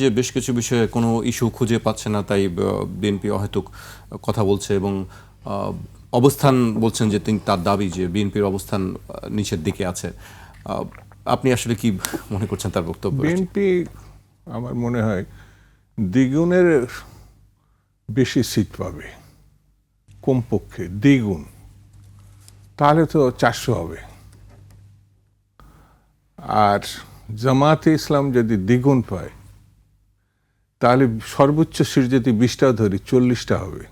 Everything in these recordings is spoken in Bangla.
যে বেশ কিছু বিষয়ে কোনো ইস্যু খুঁজে পাচ্ছে না, তাই বিএনপি অহেতুক কথা বলছে এবং অবস্থান বলছেন যে তিনি তার দাবি যে বিএনপির অবস্থান নিচের দিকে আছে। আপনি আসলে কি মনে করছেন তার বক্তব্য? বিএনপি, আমার মনে হয়, দ্বিগুণের বেশি সিট পাবে, কমপক্ষে দ্বিগুণ। তাহলে তো চারশো হবে। আর জামাতে ইসলাম যদি দ্বিগুণ পায় তাহলে সর্বোচ্চ সিট যদি বিশটা ধরি, চল্লিশটা হবে।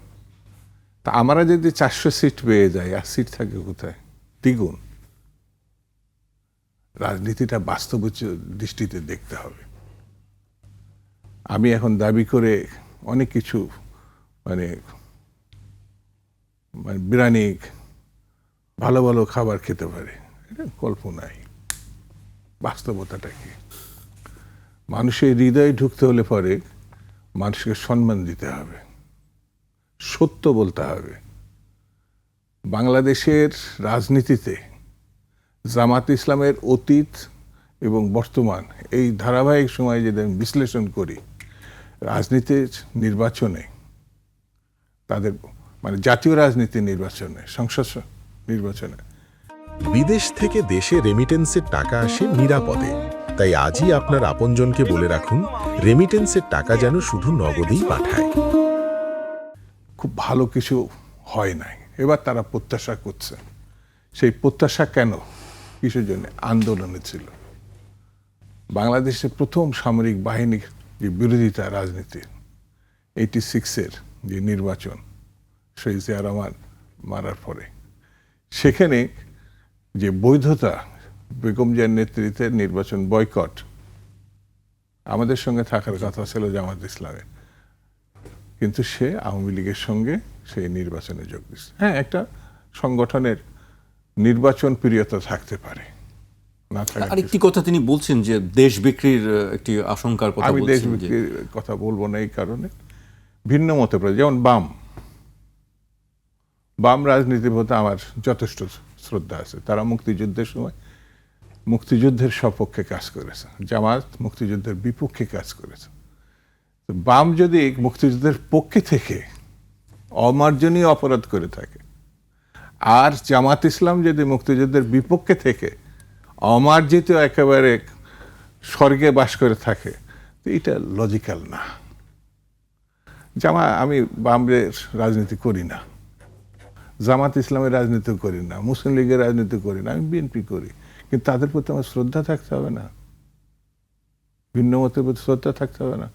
তা আমরা যদি চারশো সিট পেয়ে যাই, আর সিট থাকে কোথায়? দ্বিগুণ। রাজনীতিটা বাস্তব দৃষ্টিতে দেখতে হবে। আমি এখন দাবি করে অনেক কিছু মানে মানে বিরিয়ানি, ভালো ভালো খাবার খেতে পারে। এটা কল্পনাই। বাস্তবতাটা কি? মানুষের হৃদয়ে ঢুকতে হলে পরে মানুষকে সম্মান দিতে হবে, সত্য বলতে হবে। বাংলাদেশের রাজনীতিতে জামাত ইসলামের অতীত এবং বর্তমান এই ধারাবাহিক সময়ে যদি আমি বিশ্লেষণ করি, রাজনীতির নির্বাচনে তাদের মানে জাতীয় রাজনীতি নির্বাচনে, সংসদ নির্বাচনে। বিদেশ থেকে দেশে রেমিটেন্সের টাকা আসে নিরাপদে। তাই আজই আপনার আপনজনকে বলে রাখুন রেমিটেন্সের টাকা যেন শুধু নগদেই পাঠায়। খুব ভালো কিছু হয় নাই। এবার তারা প্রত্যাশা করছে। সেই প্রত্যাশা কেন কিসের জন্য? আন্দোলনে ছিল। বাংলাদেশের প্রথম সামরিক বাহিনীর যে বিরোধিতা রাজনীতির এইটি সিক্সের যে নির্বাচন, সেই জিয়া রহমান মারার পরে। সেখানে যে বৈধতা বেগম জিয়ার নেতৃত্বে নির্বাচন বয়কট। আমাদের সঙ্গে থাকার কথা ছিল জামাত ইসলামের কিন্তু সে আওয়ামী লীগের সঙ্গে সেই নির্বাচনে যোগ দিচ্ছে হ্যাঁ একটা সংগঠনের নির্বাচন প্রিয়তা থাকতে পারে। আরেকটি কথা তিনি বলছেন যে দেশ বিক্রির একটি আশঙ্কার কথা আমি দেশ বিক্রির কথা বলব না এই কারণে। ভিন্ন মতে প্রতি যেমন বাম। বাম রাজনীতির প্রতি আমার যথেষ্ট শ্রদ্ধা আছে। তারা মুক্তিযুদ্ধের সময় মুক্তিযুদ্ধের সপক্ষে কাজ করেছে জামাত মুক্তিযুদ্ধের বিপক্ষে কাজ করেছে বাম যদি মুক্তিযুদ্ধের পক্ষে থেকে অমার্জনীয় অপরাধ করে থাকে, আর জামাত ইসলাম যদি মুক্তিযুদ্ধের বিপক্ষে থেকে অমার্জিত একেবারে স্বর্গে বাস করে থাকে, তো এটা লজিক্যাল না। জামা আমি বামের রাজনীতি করি না, জামাত ইসলামের রাজনীতি করি না, মুসলিম লীগের রাজনীতি করি না, আমি বিএনপি করি। কিন্তু তাদের প্রতি আমার শ্রদ্ধা থাকতে হবে না। ভিন্ন মতের প্রতি শ্রদ্ধা থাকতে হবে না।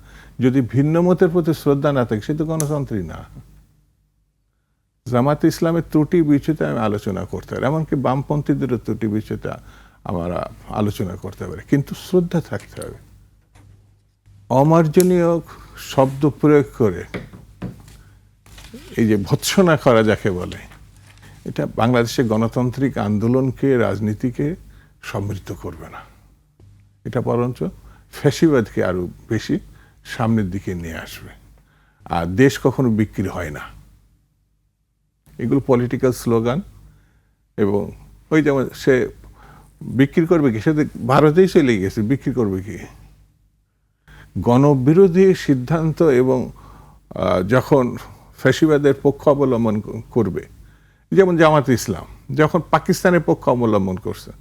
যদি ভিন্ন মতের প্রতি শ্রদ্ধা না থাকে, সে তো গণতন্ত্রী না। জামাত ইসলামের ত্রুটি বিচ্যুতি আমি আলোচনা করতে পারি, এমনকি বামপন্থীদেরও ত্রুটি বিচ্যুতি আমরা আলোচনা করতে পারি, কিন্তু শ্রদ্ধা থাকতে হবে। অমার্জনীয় শব্দ প্রয়োগ করে, এই যে ভৎসনা করা যাকে বলে, এটা বাংলাদেশের গণতান্ত্রিক আন্দোলনকে, রাজনীতিকে সমৃদ্ধ করবে না। এটা বরঞ্চ ফ্যাসিবাদকে আরও বেশি সামনের দিকে নিয়ে আসবে। আর দেশ কখনো বিক্রি হয় না। এগুলো পলিটিক্যাল স্লোগান এবং ওই যেমন সে বিক্রি করবে কি? সে ভারতেই চলে গেছে, বিক্রি করবে কি? গণবিরোধী সিদ্ধান্ত এবং যখন ফ্যাসিবাদের পক্ষ অবলম্বন করবে, যেমন জামাত ইসলাম, যখন পাকিস্তানের পক্ষ অবলম্বন করছে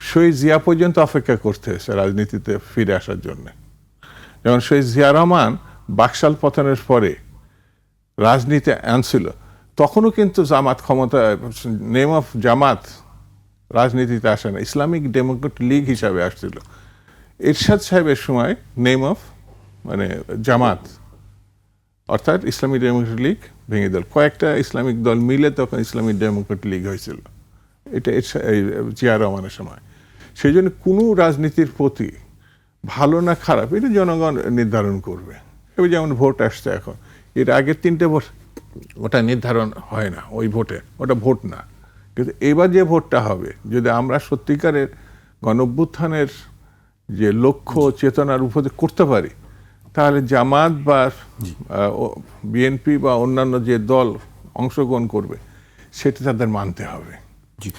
শহীদ জিয়া পর্যন্ত অপেক্ষা করতে হয়েছে রাজনীতিতে ফিরে আসার জন্য। যেমন শহীদ জিয়া রহমান বাকশাল পতনের পরে রাজনীতি আনছিল, তখনও কিন্তু জামাত ক্ষমতা নেম অফ জামাত রাজনীতিতে আসে না। ইসলামিক ডেমোক্রেট লীগ হিসাবে আসছিল। এরশাদ সাহেবের সময় নেম অফ মানে জামাত, অর্থাৎ ইসলামিক ডেমোক্রেট লীগ ভেঙে দল। কয়েকটা ইসলামিক দল মিলে তখন ইসলামিক ডেমোক্রেট লীগ হয়েছিল। এটা জিয়া রহমানের সময়। সেই জন্য কোনো রাজনীতির প্রতি ভালো না খারাপ এটা জনগণ নির্ধারণ করবে। এবার যেমন ভোট আসছে এখন এর আগের তিনটে ভোট ওটা নির্ধারণ হয় না ওই ভোটে ওটা ভোট না। কিন্তু এবার যে ভোটটা হবে যদি আমরা সত্যিকারের গণভ্যুত্থানের যে লক্ষ্য চেতনার উপরে করতে পারি তাহলে জামাত বা বিএনপি বা অন্যান্য যে দল অংশগ্রহণ করবে সেটা তাদের মানতে হবে। জি।